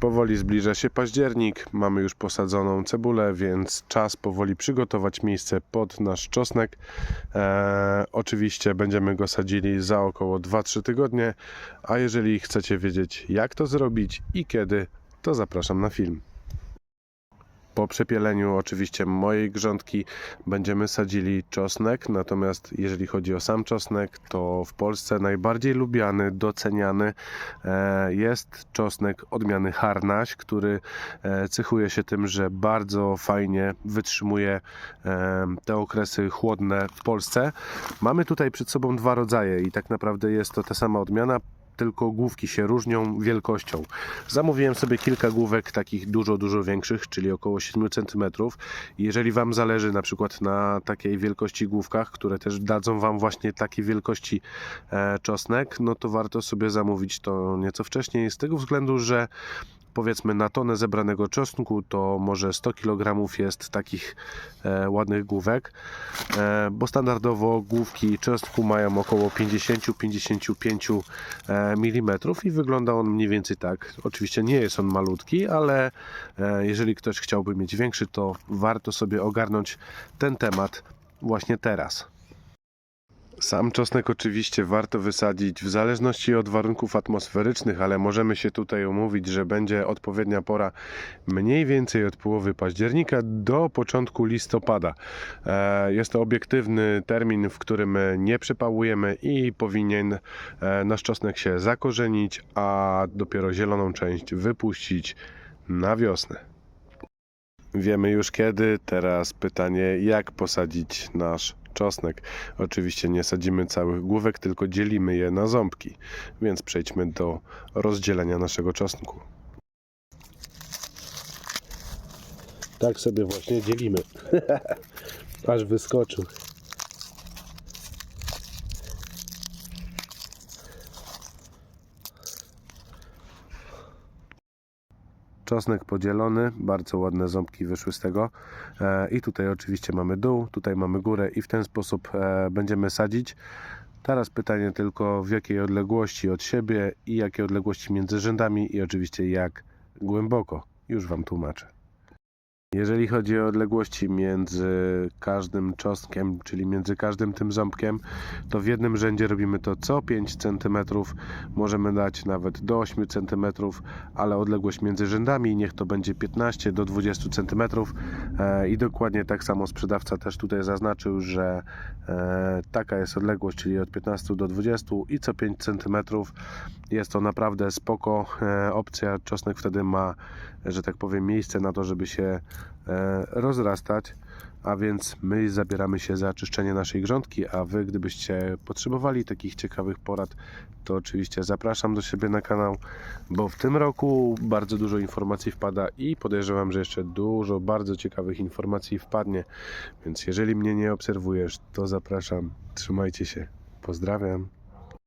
Powoli zbliża się październik, mamy już posadzoną cebulę, więc czas powoli przygotować miejsce pod nasz czosnek. E, oczywiście będziemy go sadzili za około 2-3 tygodnie, a jeżeli chcecie wiedzieć jak to zrobić i kiedy, to zapraszam na film. Po przepieleniu oczywiście mojej grządki będziemy sadzili czosnek, natomiast jeżeli chodzi o sam czosnek, to w Polsce najbardziej lubiany, doceniany e, jest czosnek odmiany Harnaś, który e, cechuje się tym, że bardzo fajnie wytrzymuje e, te okresy chłodne w Polsce. Mamy tutaj przed sobą dwa rodzaje i tak naprawdę jest to ta sama odmiana, tylko główki się różnią wielkością. Zamówiłem sobie kilka główek takich dużo, dużo większych, czyli około 7 cm. Jeżeli Wam zależy na przykład na takiej wielkości główkach, które też dadzą Wam właśnie takiej wielkości e, czosnek, no to warto sobie zamówić to nieco wcześniej, z tego względu, że powiedzmy na tonę zebranego czosnku to może 100 kg jest takich e, ładnych główek, e, bo standardowo główki czosnku mają około 50-55 e, mm i wygląda on mniej więcej tak. Oczywiście nie jest on malutki, ale e, jeżeli ktoś chciałby mieć większy, to warto sobie ogarnąć ten temat właśnie teraz. Sam czosnek oczywiście warto wysadzić w zależności od warunków atmosferycznych, ale możemy się tutaj umówić, że będzie odpowiednia pora mniej więcej od połowy października do początku listopada. E, Jest to obiektywny termin, w którym nie przepałujemy i powinien e, nasz czosnek się zakorzenić, a dopiero zieloną część wypuścić na wiosnę. Wiemy już kiedy, teraz pytanie jak posadzić nasz czosnek. Oczywiście nie sadzimy całych główek, tylko dzielimy je na ząbki, więc przejdźmy do rozdzielenia naszego czosnku. Tak sobie właśnie dzielimy. Aż wyskoczył. Czosnek podzielony, bardzo ładne ząbki wyszły z tego. E, I tutaj oczywiście mamy dół, tutaj mamy górę i w ten sposób e, będziemy sadzić. Teraz pytanie tylko w jakiej odległości od siebie i jakie odległości między rzędami i oczywiście jak głęboko. Już Wam tłumaczę. Jeżeli chodzi o odległości między każdym czosnkiem, czyli między każdym tym ząbkiem, to w jednym rzędzie robimy to co 5 cm, możemy dać nawet do 8 cm, ale odległość między rzędami niech to będzie 15 do 20 cm E, i dokładnie tak samo sprzedawca też tutaj zaznaczył, że e, taka jest odległość, czyli od 15 do 20 i co 5 cm. Jest to naprawdę spoko e, opcja. Czosnek wtedy ma, że tak powiem, miejsce na to, żeby się rozrastać. A więc my zabieramy się za czyszczenie naszej grządki, a Wy, gdybyście potrzebowali takich ciekawych porad, to oczywiście zapraszam do siebie na kanał, bo w tym roku bardzo dużo informacji wpada i podejrzewam, że jeszcze dużo bardzo ciekawych informacji wpadnie. Więc jeżeli mnie nie obserwujesz, to zapraszam. Trzymajcie się. Pozdrawiam.